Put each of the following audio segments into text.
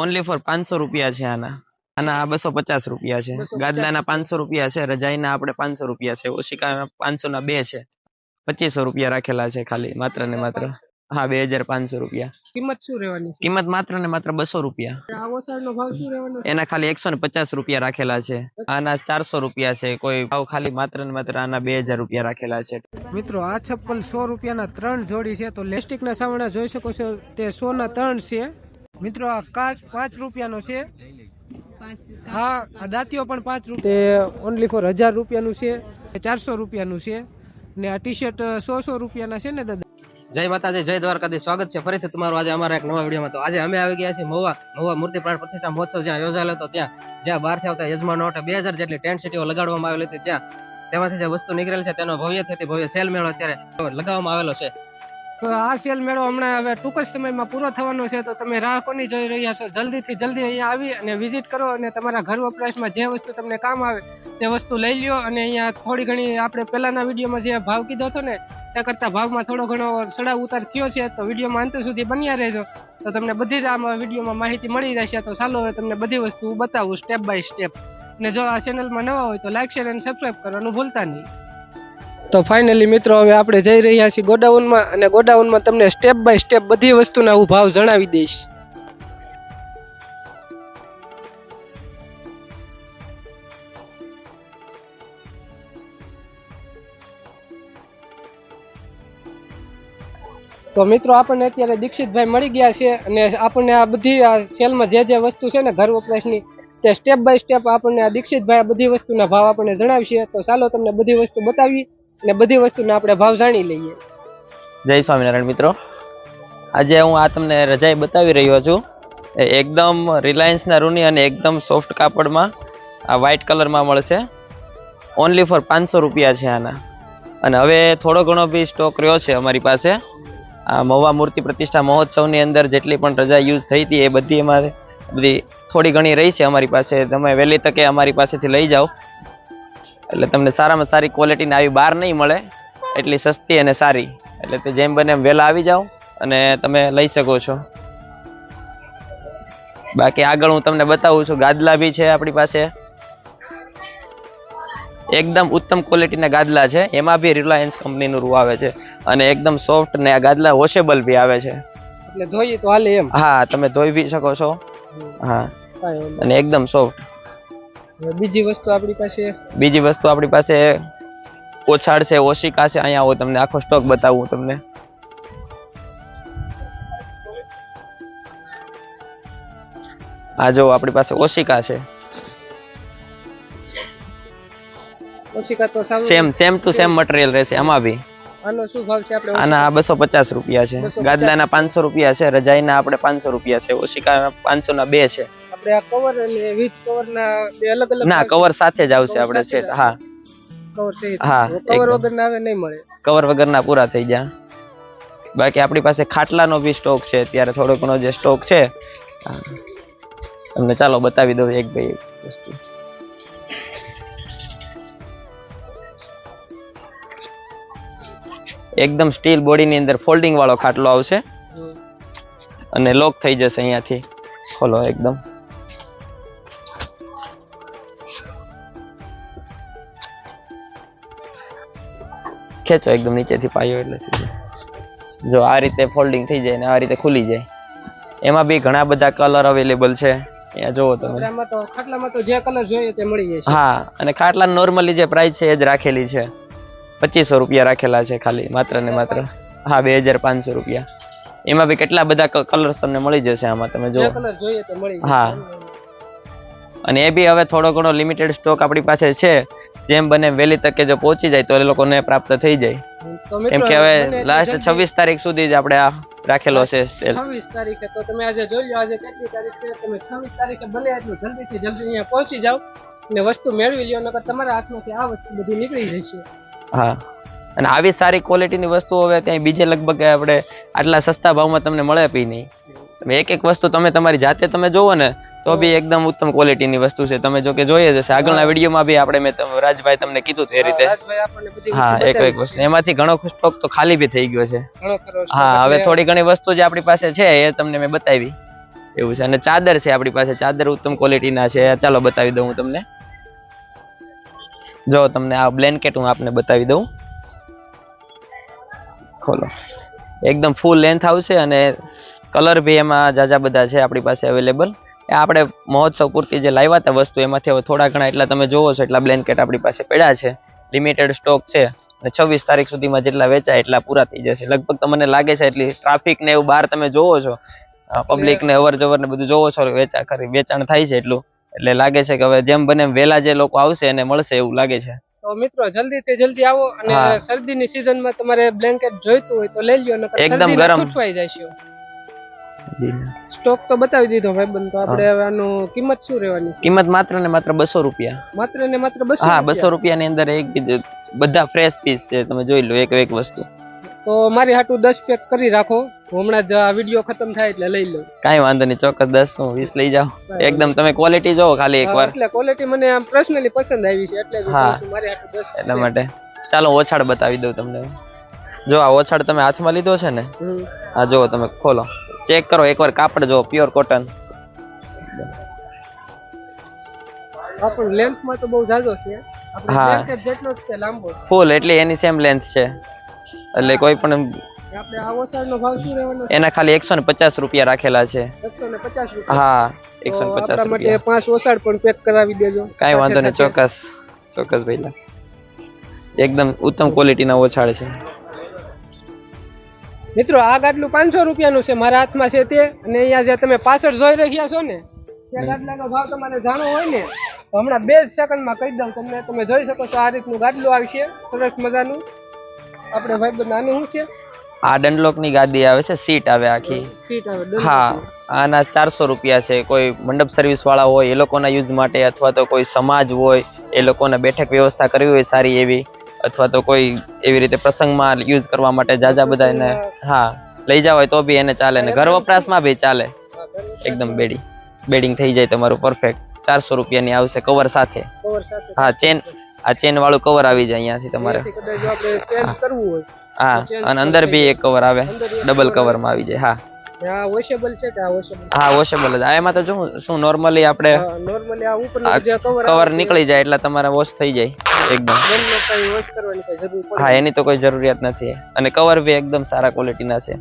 Only for પાંચસો રૂપિયા છે આના. આના આ બસો પચાસ રૂપિયા છે. ગાદલાના પાંચસો રૂપિયા છે રજાઈના આપણે પાંચસો રૂપિયા છે ઓશિકાના પાંચસો ના બે છે. પચીસો રૂપિયા રાખેલા છે ખાલી માત્ર ને માત્ર. હા બે હજાર પાંચસો રૂપિયા. કિંમત શું રહેવાની કિંમત માત્ર ને માત્ર બસો રૂપિયા. ભાવ શું એના ખાલી એકસો ને પચાસ રૂપિયા રાખેલા છે. આના ચારસો રૂપિયા છે કોઈ ભાવ ખાલી માત્ર ને માત્ર આના બે હજાર રૂપિયા રાખેલા છે. મિત્રો આ ચપ્પલ સો રૂપિયાના ત્રણ જોડી છે તો લેસ્ટિકના સામે જોઈ શકો છો તે સો ના ત્રણ છે. મિત્રો આ કાચ પાંચ રૂપિયાનો છે. હા આ દાંતીઓ પણ પાંચ રૂપિયા ઓનલી ફોર હજાર રૂપિયાનું છે. ચારસો રૂપિયાનું છે. ને આ ટી શર્ટ સો સો રૂપિયાના છે ને દાદા? જય માતાજી જય દ્વારકાધીશ. સ્વાગત છે ફરીથી તમારું આજે અમારા એક નવા વિડીયોમાં. તો આજે અમે આવી ગયા છીએ મહુવા મહુવા મૂર્તિ પ્રાણ પ્રતિષ્ઠા મહોત્સવ જ્યાં યોજાયેલો હતો. ત્યાં જ્યાં બહારથી આવતા યજમાનો હતા બે હજાર જેટલી ટેન્ટ સિટીઓ લગાડવામાં આવેલી હતી. ત્યાં તેમાંથી જે વસ્તુ નીકળેલ છે તેનો ભવ્ય થતી ભવ્ય સેલ મેળો અત્યારે લગાવવામાં આવેલો છે. તો આ સેલ મેળો હમણાં હવે ટૂંક જ સમયમાં પૂરો થવાનો છે, તો તમે રાહ કોની જોઈ રહ્યા છો? જલ્દીથી જલ્દી અહીંયા આવી અને વિઝિટ કરો અને તમારા ઘર વપરાશમાં જે વસ્તુ તમને કામ આવે, તે વસ્તુ લઈ લ્યો. અને અહીંયા થોડી ઘણી આપણે પહેલાંના વિડીયોમાં જે ભાવ કીધો હતો ને, તે કરતાં ભાવમાં થોડો ઘણો ચડાવ ઉતાર થયો છે, તો વિડીયોમાં અંત સુધી બન્યા રહેજો. તો તમને બધી જ આમાં વિડીયોમાં માહિતી મળી રહેશે, તો ચાલો હવે તમને બધી વસ્તુ બતાવું સ્ટેપ બાય સ્ટેપ. અને જો આ ચેનલમાં નવા હોય તો લાઇક શેર અને સબસ્ક્રાઈબ કરવાનું ભૂલતા નહીં. તો ફાઇનલી મિત્રો હવે આપણે જઈ રહ્યા છીએ ગોડાઉનમાં અને ગોડાઉનમાં તમને સ્ટેપ બાય સ્ટેપ બધી વસ્તુના હું ભાવ જણાવી દઈશ. તો મિત્રો આપણને અત્યારે દીક્ષિતભાઈ મળી ગયા છે અને આપણને આ બધી આ સેલમાં જે જે વસ્તુ છે ને ઘર વપરાશની, તે સ્ટેપ બાય સ્ટેપ આપણને આ દીક્ષિતભાઈ બધી વસ્તુના ભાવ આપણને જણાવશે. તો ચાલો તમને બધી વસ્તુ બતાવી. અને બધી વસ્તુના આપણે ભાવ જાણી લઈએ. જય સ્વામિનારાયણ મિત્રો. આજે હું આ તમને રજાઈ બતાવી રહ્યો છું એ એકદમ રિલાયન્સના રૂની અને એકદમ સોફ્ટ કાપડમાં આ વ્હાઇટ કલરમાં મળશે. ઓનલી ફોર પાંચસો રૂપિયા છે આના. અને હવે થોડો ઘણો બી સ્ટોક રહ્યો છે અમારી પાસે. આ મહુવા મૂર્તિ પ્રતિષ્ઠા મહોત્સવની અંદર જેટલી પણ રજા યુઝ થઈ હતી એ બધી અમારે બધી થોડી ઘણી રહી છે અમારી પાસે. તમે વહેલી તકે અમારી પાસેથી લઈ જાઓ. એટલે તમને સારામાં સારી ક્વોલિટીની આવી બહાર નહીં મળે. એટલી સસ્તી અને સારી. એટલે તે જેમ બને એમ વહેલા આવી જાઓ અને તમે લઈ શકો છો. બાકી આગળ હું તમને બતાવું છું ગાદલા બી છે આપણી પાસે. એકદમ ઉત્તમ ક્વોલિટીના ગાદલા છે. એમાં બી રિલાયન્સ કંપનીનું રૂ આવે છે. અને એકદમ સોફ્ટ ને આ ગાદલા વોશેબલ બી આવે છે. એટલે ધોઈએ તો હાલે એમ. હા તમે ધોઈ બી શકો છો. હા. અને એકદમ સોફ્ટ બીજી વસ્તુ આપણી પાસે? બીજી વસ્તુ આપણી પાસે ઓછાડ છે ઓશિકા છે અહીંયા હું તમને આખો સ્ટોક બતાવું તમને. આ જો આપણી પાસે ઓશિકા છે. ઓશિકા તો same same to same material રહેશે આમાં બી. આનો શું ભાવ છે આપણે આના બસો પચાસ રૂપિયા છે. 250 ગાદલાના પાંચસો રૂપિયા છે રજાઈના આપણે પાંચસો રૂપિયા છે ઓશિકાના પાંચસો ના બે છે. આપણે આ કવર અને વિથ કવર ના બે અલગ અલગ ના કવર સાથે જ આવશે આપણે સેટ હા. કવર સહિત. હા, કવર વગર ના આવે નહીં મળે. કવર વગરના પૂરા થઈ ગયા. બાકી આપણી પાસે ખાટલાનો બી સ્ટોક છે અત્યારે થોડો ઘણો જે સ્ટોક છે. તમને ચાલો બતાવી દઉં એક ભાઈ વસ્તુ. એકદમ સ્ટીલ બોડીની અંદર ફોલ્ડિંગ વાળો ખાટલો આવશે. અને લોક થઈ જશે અહીંયાથી. ખોલો એકદમ. ખેંચો એકદમ નીચેથી પાયો એટલે જો આ રીતે ફોલ્ડિંગ થઈ જાય ને આ રીતે ખુલી જાય. એમાં બી ઘણા બધા કલર અવેલેબલ છે. અહીંયા જોવો તમે. તો ખાટલામાં તો જે કલર જોઈએ તે મળી જાય હા અને ખાટલા નોર્મલી જે પ્રાઇસ છે એ જ રાખેલી છે. પચીસો રૂપિયા રાખેલા છે ખાલી માત્ર ને માત્ર. હા બે હજાર પાંચસો રૂપિયા. એમાં બી કેટલા બધા કલર્સ તમને મળી જશે આમાં તમે જે જો કલર જોઈએ તે મળી હા. અને એ બી હવે થોડો ઘણો લિમિટેડ સ્ટોક આપણી પાસે છે. જેમ બને વહેલી તકે જો પહોંચી જાય તો એ લોકોને પ્રાપ્ત થઈ જાય. કેમ કે હવે લાસ્ટ છવ્વીસ તારીખ સુધી જ આપણે આ રાખેલો છે સેલ 26 તારીખે તો તમે આજે જોઈ લો આજે કેટલી તારીખ છે? તમે 26 તારીખે બને એટલું જલ્દીથી જલ્દી અહીંયા પહોંચી જાઓ અને વસ્તુ મેળવી લ્યો નકર તમારા હાથમાંથી આ વસ્તુ બધી નીકળી જશે. હા. અને આવી સારી ક્વોલિટીની વસ્તુ હવે ત્યાં બીજે લગભગ આપણે આટલા સસ્તા ભાવમાં તમને મળે પી નહીં. તમે એક એક વસ્તુ તમે તમારી જાતે તમે જોવો ને તો બી એકદમ ઉત્તમ ક્વોલિટીની વસ્તુ છે. તમે જો કે જોઈએ જશે આગળના વિડીયોમાં બી આપણે મેં રાજભાઈ તમને કીધું તે રીતે. હા એક એક વસ્તુ. એમાંથી ઘણો સ્ટોક તો ખાલી બી થઈ ગયો છે. હા હવે થોડી ઘણી વસ્તુ જે આપણી પાસે છે એ તમને મેં બતાવી. એવું છે. અને ચાદર છે આપણી પાસે. ચાદર ઉત્તમ ક્વોલિટીના છે. ચાલો બતાવી દઉં હું તમને. જો તમને આ બ્લેન્કેટ હું આપને બતાવી દઉં. ખોલો. એકદમ ફૂલ લેન્થ આવશે અને કલર બી એમાં જાજા બધા છે આપણી પાસે અવેલેબલ એ આપણે મહોત્સવ પૂરતી જે લાવ્યા હતા વસ્તુ એમાંથી હવે થોડા ઘણા એટલા તમે જોવો છો એટલા બ્લેન્કેટ આપણી પાસે પડ્યા છે. લિમિટેડ સ્ટોક છે અને છવ્વીસ તારીખ સુધીમાં જેટલા વેચાય એટલા પૂરા થઈ જશે. લગભગ તમને લાગે છે એટલી ટ્રાફિક ને એવું બહાર તમે જોવો છો. પબ્લિક ને અવર જવર ને બધું જોવો છો વેચા ખરી વેચાણ થાય છે એટલું. એટલે લાગે છે કે હવે જેમ બને વહેલા જે લોકો આવશે એને મળશે એવું લાગે છે. તો મિત્રો જલ્દી તે જલ્દી આવો અને. શરદીની સિઝનમાં તમારે બ્લેન્કેટ જોઈતું હોય તો લઈ લ્યો એકદમ ગરમ. ખૂંચવાઈ જશે સ્ટોક તો બતાવી દીધો ભાઈબંધ તો આપણે હવે આનો કિંમત શું રહેવાની? કિંમત માત્ર ને માત્ર બસો રૂપિયા. માત્ર ને માત્ર બસો હા રૂપિયા. બસો રૂપિયાની અંદર એક બધા ફ્રેશ પીસ છે તમે જોઈ લો એક એક વસ્તુ. તો મારી હાટુ દસ પેક કરી રાખો. હમણાં જ આ વીડિયો ખતમ થાય એટલે લઈ લઉં કાંઈ વાંધો નહીં ચોક્કસ દસ વીસ લઈ જાઓ એકદમ તમે ક્વોલિટી જોવો ખાલી એક એકવાર. એટલે ક્વોલિટી મને આમ પર્સનલી પસંદ આવી છે એટલે હા. મારી હાટુ દસ એટલા માટે. ચાલો ઓછાડ બતાવી દઉં તમને. જો આ ઓછાડ તમે હાથમાં લીધો છે ને? આ જુઓ તમે ખોલો. ચેક કરો એકવાર કાપડ જો પ્યોર કોટન હા પણ લેન્થમાં તો બહુ જાજો છે. હા. જેટલો જ છે લાંબો ફૂલ એટલે એની સેમ લેન્થ છે. એટલે કોઈ પણ આપણે આ ઓસાડનો ભાવ શું રહેવાનો એના ખાલી એકસો ને પચાસ રૂપિયા રાખેલા છે. ને હા એકસો ને પચાસ આપણા માટે રૂપિયા. પાંચ ઓસાડ પણ પેક કરાવી દેજો. કાંઈ વાંધો નહીં ચોક્કસ. ચોક્કસ ભાઈલા. એકદમ ઉત્તમ ક્વોલિટીના ઓછાડ છે. મિત્રો આ ગાડલું પાંચસો રૂપિયાનું છે મારા હાથમાં છે તે. અને અહીંયા જે તમે પાછળ જોઈ રહ્યા છો ને તે ગાડલાનો ભાવ તમારે જાણવો હોય ને તો હમણાં બે સેકન્ડમાં કહી દઉં તમને. તમે જોઈ શકો છો આ રીતનું ગાડલું આવશે. સરસ મજાનું. આપણે ભાઈ નાનું શું છે? આ ડનલોકની ગાદી આવે છે સીટ આવે આખી. સીટ આવે હા આના ચારસો રૂપિયા છે. કોઈ મંડપ સર્વિસ વાળા હોય એ લોકોના યુઝ માટે અથવા તો કોઈ સમાજ હોય એ લોકોને બેઠક વ્યવસ્થા કરવી હોય સારી એવી. અથવા તો કોઈ એવી રીતે પ્રસંગમાં યુઝ કરવા માટે જાજા બધા એને હા લઈ જાવ હોય તો બી એને ચાલે ને. ઘર વપરાશમાં બી ચાલે. એકદમ બેડી બેડિંગ થઈ જાય તમારું પરફેક્ટ ચારસો રૂપિયાની આવશે કવર સાથે. હા ચેન આ ચેન વાળું કવર આવી જાય અહીંયાથી તમારે. હા. અને અંદર બી એક કવર આવે. ડબલ કવરમાં આવી જાય હા. આ વોશેબલ છે કે આ વોશેબલ હા વોશેબલ જ. એમાં તો જો શું નોર્મલી આપણે નોર્મલી આ ઉપરનું જે કવર કવર નીકળી જાય એટલે તમારે વોશ થઈ જાય એકદમ. બંને કઈ વોશ કરવાની કઈ જરૂર પડે? હા એની તો કોઈ જરૂરિયાત નથી. અને કવર બી એકદમ સારા ક્વોલિટીના છે.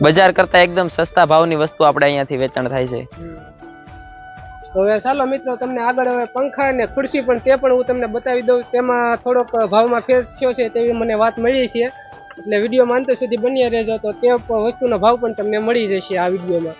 બજાર કરતા એકદમ સસ્તા ભાવની વસ્તુ આપણે અહીંયાથી વેચાણ થાય છે. હવે ચાલો મિત્રો તમને આગળ હવે પંખા અને ખુરશી પણ તે પણ હું તમને બતાવી દઉં. તેમાં થોડોક ભાવમાં ફેર થયો છે તેવી મને વાત મળી છે. એટલે વિડીયોમાં અંત સુધી બન્યા રહેજો તો તે વસ્તુનો ભાવ પણ તમને મળી જશે આ વિડીયોમાં.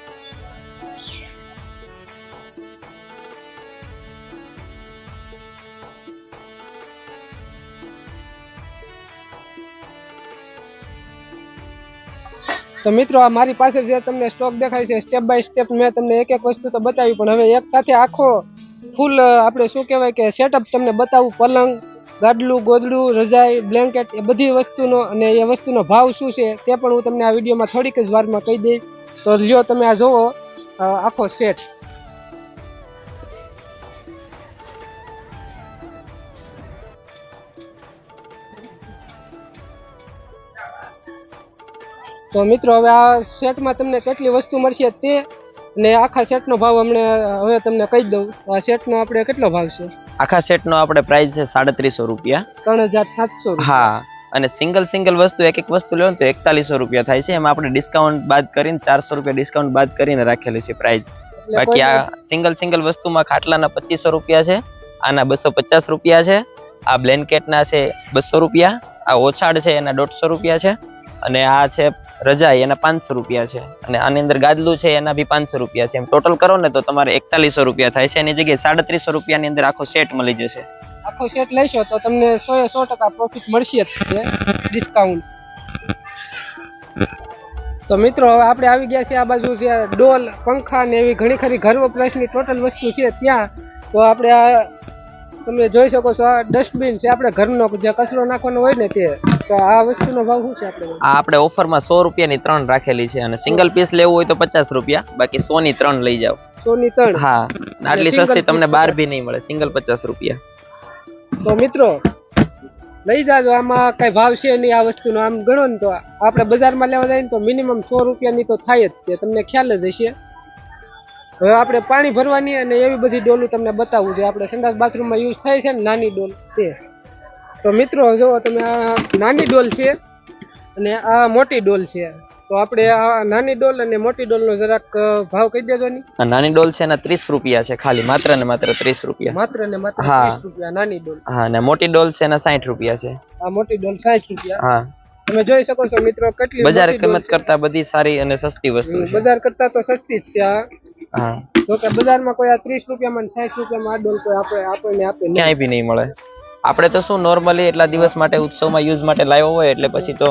તો મિત્રો, આ મારી પાસે જે તમને સ્ટોક દેખાય છે સ્ટેપ બાય સ્ટેપ મેં તમને એક એક વસ્તુ તો બતાવી, પણ હવે એક સાથે આખો ફૂલ આપણે શું કહેવાય કે સેટઅપ તમને બતાવું, પલંગ ગાડલું ગોદડું રજાઈ બ્લેન્કેટ એ બધી વસ્તુનો અને એ વસ્તુનો ભાવ શું છે તે પણ હું તમને આ વિડીયોમાં થોડીક જ વારમાં કહી દઈશ. તો લ્યો તમે આ અ, આખો સેટ તો મિત્રો હવે આ સેટમાં તમને કેટલી વસ્તુ મળશે તે અને આખા સેટનો ભાવ અમને હવે તમને કહી દઉં આ સેટનો આપણે કેટલો ભાવ છે? આખા સેટનો આપણે પ્રાઇસ છે સાડત્રીસો રૂપિયા. ત્રણ હજાર સાતસો હા અને સિંગલ સિંગલ વસ્તુ એક એક વસ્તુ લો ને તો એકતાલીસો રૂપિયા થાય છે. એમાં આપણે ડિસ્કાઉન્ટ બાદ કરીને ચારસો રૂપિયા ડિસ્કાઉન્ટ બાદ કરીને રાખેલી છે પ્રાઇસ બાકી આ સિંગલ સિંગલ વસ્તુમાં ખાટલાના પચીસો રૂપિયા છે આના બસો પચાસ રૂપિયા છે આ બ્લેન્કેટના છે બસો રૂપિયા આ ઓછાડ છે એના દોઢસો રૂપિયા છે. અને આ છે રજાઈ, એના પાંચસો રૂપિયા છે. અને આની અંદર ગાદલું છે, એના બી પાંચસો રૂપિયા છે. એમ ટોટલ કરો ને તો તમારે એકતાલીસો રૂપિયા થાય છે. એની જગ્યાએ સાડત્રીસો રૂપિયાની અંદર આખો સેટ મળી જશે. આખો સેટ લેશો તો તમને સો સો ટકા પ્રોફિટ મળશે ડિસ્કાઉન્ટ તો મિત્રો, હવે આપણે આવી ગયા છે આ બાજુ જે ડોલ, પંખા ને એવી ઘણી ખરી ઘર વપરાશની ટોટલ વસ્તુ છે ત્યાં. તો આપણે આ તમે જોઈ શકો છો આ ડસ્ટબિન છે, આપણે ઘરનો જે કચરો નાખવાનો હોય ને તે. તો આ વસ્તુનો ભાવ શું છે આપણે આ આપણે ઓફરમાં સો રૂપિયાની ત્રણ રાખેલી છે અને સિંગલ પીસ લેવું હોય તો પચાસ રૂપિયા બાકી સો ની ત્રણ લઈ જાઓ. સોની ત્રણ? હા આટલી સસ્તી તમને બાર બી નહીં મળે સિંગલ પચાસ રૂપિયા. તો મિત્રો લઈ જાજો આમાં કઈ ભાવ છે નહીં આ વસ્તુનો આમ ગણો ને તો આપણે બજારમાં લેવા જઈએ ને તો મિનિમમ સો રૂપિયાની તો થાય જ છે તમને ખ્યાલ જ હશે. હવે આપણે પાણી ભરવાની અને એવી બધી ડોલું તમને બતાવવું છે. આપણે સંડાસ બાથરૂમમાં યુઝ થાય છે ને નાની ડોલ તે. તો મિત્રો જુઓ તમે આ નાની ડોલ છે અને આ મોટી ડોલ છે તો આપણે આ નાની ડોલ અને મોટી ડોલનો જરાક ભાવ કહી દેજો ની. આ નાની ડોલ છે એના ત્રીસ રૂપિયા છે ખાલી માત્ર ને માત્ર ત્રીસ રૂપિયા. માત્ર ને માત્ર ત્રીસ રૂપિયા નાની ડોલ. હા ને મોટી ડોલ છે એના સાઠ રૂપિયા છે. આ મોટી ડોલ સાઠ રૂપિયા. હા. તમે જોઈ શકો છો મિત્રો કેટલી બજાર કિંમત કરતા બધી સારી અને સસ્તી વસ્તુ છે. બજાર કરતા તો સસ્તી જ છે આ. હા. જો કે બજારમાં કોઈ આ ત્રીસ રૂપિયામાં ને સાઠ રૂપિયામાં આ ડોલ કોઈ આપણે આપણને આપે ક્યાંય બી નહીં મળે. આપણે તો શું નોર્મલી એટલા દિવસ માટે ઉત્સવમાં યુઝ માટે લાવ્યો હોય એટલે પછી તો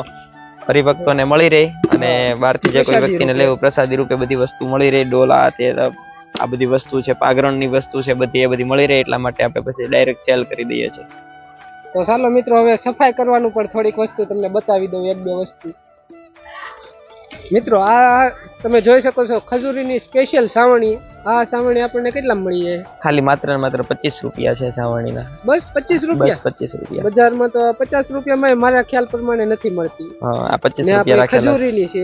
હરિભક્તોને મળી રહે અને બહારથી જે કોઈ વ્યક્તિને લેવું પ્રસાદી રૂપે બધી વસ્તુ મળી રહે ડોલા તે આ બધી વસ્તુ છે પાગરણની વસ્તુ છે બધી એ બધી મળી રહે એટલા માટે આપણે પછી ડાયરેક્ટ સેલ કરી દઈએ છીએ. તો ચાલો મિત્રો હવે સફાઈ કરવાનું પણ થોડીક વસ્તુ તમને બતાવી દઉં એક બે વસ્તુ. મિત્રો આ તમે જોઈ શકો છો ખજૂરીની સ્પેશિયલ સાવણી. આ સાવણી આપણને કેટલા મળી જાય ખાલી માત્ર ને માત્ર પચીસ રૂપિયા છે સાવણીના. બસ પચીસ રૂપિયા? પચીસ રૂપિયા. બજારમાં તો પચાસ રૂપિયામાં મારા ખ્યાલ પ્રમાણે નથી મળતી. આ પચીસ રૂપિયા ખજૂરીની છે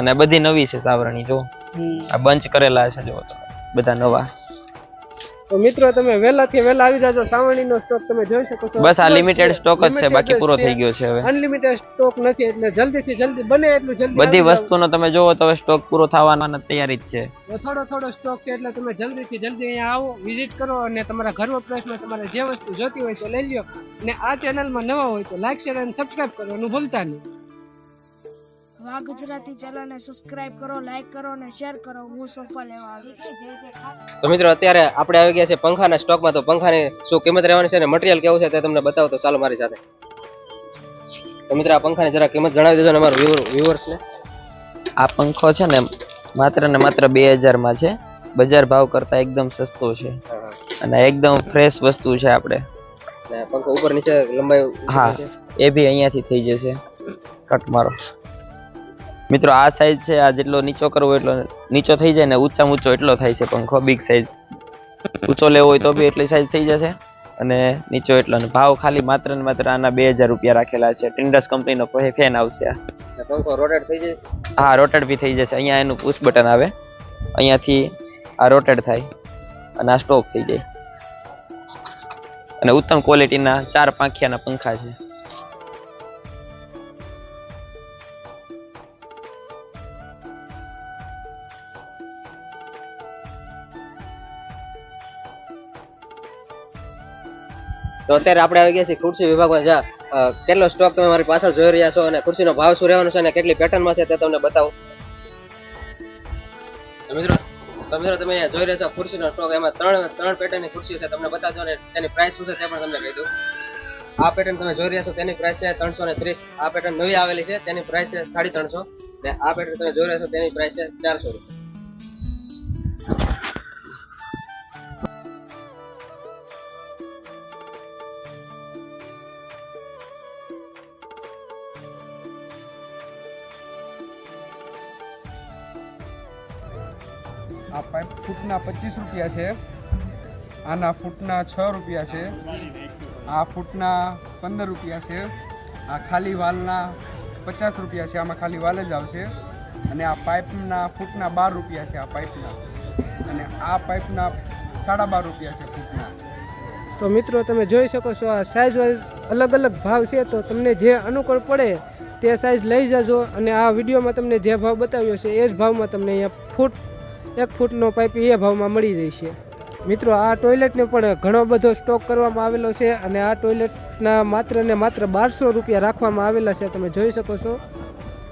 અને બધી નવી છે સાવરણી જો. આ બંચ કરેલા છે જો બધા નવા. તો મિત્રો તમે વહેલાથી વહેલા આવી જાજો. સાવણીનો સ્ટોક તમે જોઈ શકો છો. બસ આ લિમિટેડ સ્ટોક જ છે બાકી પૂરો થઈ ગયો છે હવે. અનલિમિટેડ સ્ટોક નથી એટલે જલ્દીથી જલ્દી બને એટલું જલ્દી બધી વસ્તુનો તમે જોવો તો હવે સ્ટોક પૂરો થવાનો તૈયારી જ છે. થોડો થોડો સ્ટોક છે એટલે તમે જલ્દીથી જલ્દી અહીંયા આવો વિઝિટ કરો અને તમારા ઘર વપરાશમાં તમારે જે વસ્તુ જોતી હોય તો લઈ લ્યો. અને આ ચેનલમાં નવા હોય તો લાઈક શેર અને સબસ્ક્રાઇબ કરવાનું ભૂલતા નહીં. વાહ ગુજરાતી ચેનલને સબસ્ક્રાઇબ કરો લાઈક કરો અને શેર કરો. હું સોફા લેવા આવી તો મિત્રો અત્યારે આપણે આવી ગયા છે પંખાના સ્ટોકમાં. તો પંખાની શું કિંમત રહેવાની છે અને મટીરિયલ કેવું છે તે તમને બતાવો. તો ચાલો મારી સાથે. તો મિત્રો આ પંખાની જરા કિંમત જણાવી દેજો ને અમારા વ્યુઅર્સને આ પંખો છે ને માત્ર ને માત્ર બે હજારમાં છે. બજાર ભાવ કરતા એકદમ સસ્તો છે. અને એકદમ ફ્રેશ વસ્તુ છે આપણે. પંખો ઉપર નીચે લંબાઈ હા એ બી અહીંયાથી થઈ જશે. કટ મારો. મિત્રો, આ સાઈઝ છે, આ જેટલો નીચો કરવો એટલો નીચો થઈ જાય ને ઊંચામાં ઊંચો એટલો થાય છે પંખો બિગ સાઈઝ ઊંચો લેવો હોય તો બી એટલી સાઈઝ થઈ જશે. અને નીચો એટલો અને ભાવ ખાલી માત્ર ને માત્ર આના બે હજાર રૂપિયા રાખેલા છે. ટિન્ડસ કંપનીનો ફેન આવશે પંખો રોટેટ થઈ જશે હા રોટેટ બી થઈ જશે. અહીંયા એનું પુશ બટન આવે. અહીંયાથી આ રોટેટ થાય. અને આ સ્ટોપ થઈ જાય. અને ઉત્તમ ક્વોલિટીના ચાર પાંખિયાના પંખા છે. તો અત્યારે આપણે આવી ગયા છીએ ખુરશી વિભાગમાં. જ્યાં કેટલો સ્ટોક તમે મારી પાછળ જોઈ રહ્યા છો અને ખુરશીનો ભાવ શું રહેવાનો છે અને કેટલી પેટર્નમાં છે તે તમને બતાવું. મિત્રો મિત્રો તમે અહીંયા જોઈ રહ્યા છો ખુરશીનો સ્ટોક એમાં ત્રણ ત્રણ પેટર્નની ખુરશીઓ છે, તમને બતાવજો અને તેની પ્રાઇસ શું છે તે પણ તમને કહી દઉં. આ પેટર્ન તમે જોઈ રહ્યા છો, તેની પ્રાઇસ છે ત્રણસો ને ત્રીસ. આ પેટર્ન નવી આવેલી છે, તેની પ્રાઇસ છે સાડી ત્રણસો. ને આ પેટર્ન તમે જોઈ રહ્યા છો, તેની પ્રાઇસ છે ચારસો રૂપિયા. આ પાઇપ ફૂટના પચીસ રૂપિયા છે. આના ફૂટના છ રૂપિયા છે. આ ફૂટના પંદર રૂપિયા છે. આ ખાલી વાલના પચાસ રૂપિયા છે. આમાં ખાલી વાલ જ આવશે. અને આ પાઇપના ફૂટના બાર રૂપિયા છે આ પાઇપના. અને આ પાઇપના સાડા બાર રૂપિયા છે ફૂટના. તો મિત્રો, તમે જોઈ શકો છો આ સાઇઝ વાઇઝ અલગ અલગ ભાવ છે. તો તમને જે અનુકૂળ પડે તે સાઇઝ લઈ જજો. અને આ વિડીયોમાં તમને જે ભાવ બતાવ્યો છે, એ જ ભાવમાં તમને અહીંયા ફૂટ એક ફૂટનો પાઇપ એ ભાવમાં મળી જશે મિત્રો, આ ટોયલેટને પણ ઘણો બધો સ્ટોક કરવામાં આવેલો છે અને આ ટોયલેટના માત્ર ને માત્ર બારસો રૂપિયા રાખવામાં આવેલા છે. તમે જોઈ શકો છો,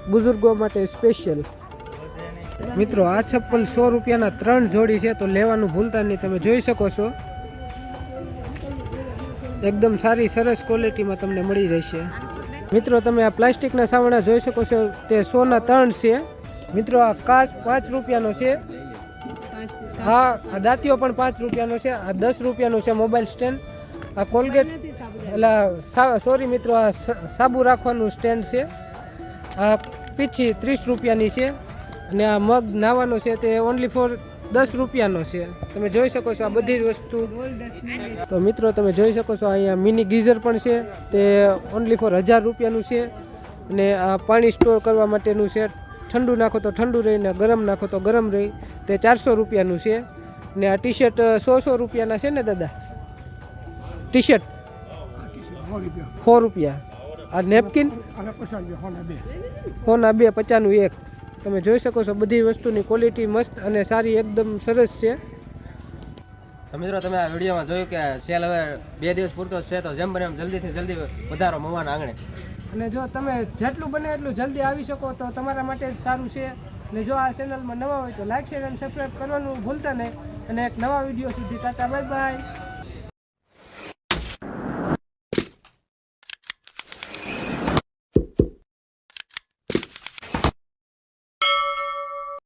બુઝુર્ગો માટે સ્પેશિયલ મિત્રો, આ ચપ્પલ સો રૂપિયાના ત્રણ જોડી છે, તો લેવાનું ભૂલતા નહીં. તમે જોઈ શકો છો, એકદમ સારી, સરસ ક્વોલિટીમાં તમને મળી જશે મિત્રો, તમે આ પ્લાસ્ટિકના સાવણા જોઈ શકો છો, તે સોના ત્રણ છે. મિત્રો, આ કાચ પાંચ રૂપિયાનો છે. હા આ દાંતીઓ પણ પાંચ રૂપિયાનો છે આ દસ રૂપિયાનું છે મોબાઈલ સ્ટેન્ડ. આ કોલગેટ એટલે સોરી મિત્રો આ સાબુ રાખવાનું સ્ટેન્ડ છે. આ પીછી ત્રીસ રૂપિયાની છે અને આ મગ નાવાનો છે તે ઓનલી ફોર દસ રૂપિયાનો છે. તમે જોઈ શકો છો આ બધી જ વસ્તુ. તો મિત્રો તમે જોઈ શકો છો અહીંયા મિની ગીઝર પણ છે તે ઓનલી ફોર હજાર રૂપિયાનું છે અને આ પાણી સ્ટોર કરવા માટેનું છે. ઠંડુ નાખો તો ઠંડુ રહી ને ગરમ નાખો તો ગરમ રહે. તે ચારસો રૂપિયાનું છે. ને આ ટી શર્ટ સો સો રૂપિયાના છે ને દાદા? ટી શર્ટ સો રૂપિયા. આ નેપકિન? સોના બે પચાસનું એક. તમે જોઈ શકો છો, બધી વસ્તુની ક્વોલિટી મસ્ત અને સારી એકદમ સરસ છે. મિત્રો, તમે આ વિડીયોમાં જોયું કે સેલ હવે બે દિવસ પૂરતો છે, તો જેમ બને એમ જલ્દીથી જલ્દી વધારો મવાના આંગણે. અને જો તમે જેટલું બને એટલું જલ્દી આવી શકો તો તમારા માટે સારું છે. ને જો આ ચેનલમાં નવા હોય તો લાઈક શેર અને સબસ્ક્રાઈબ કરવાનું ભૂલતા નહીં. અને એક નવા વીડિયો સુધી ટાટા બાય બાય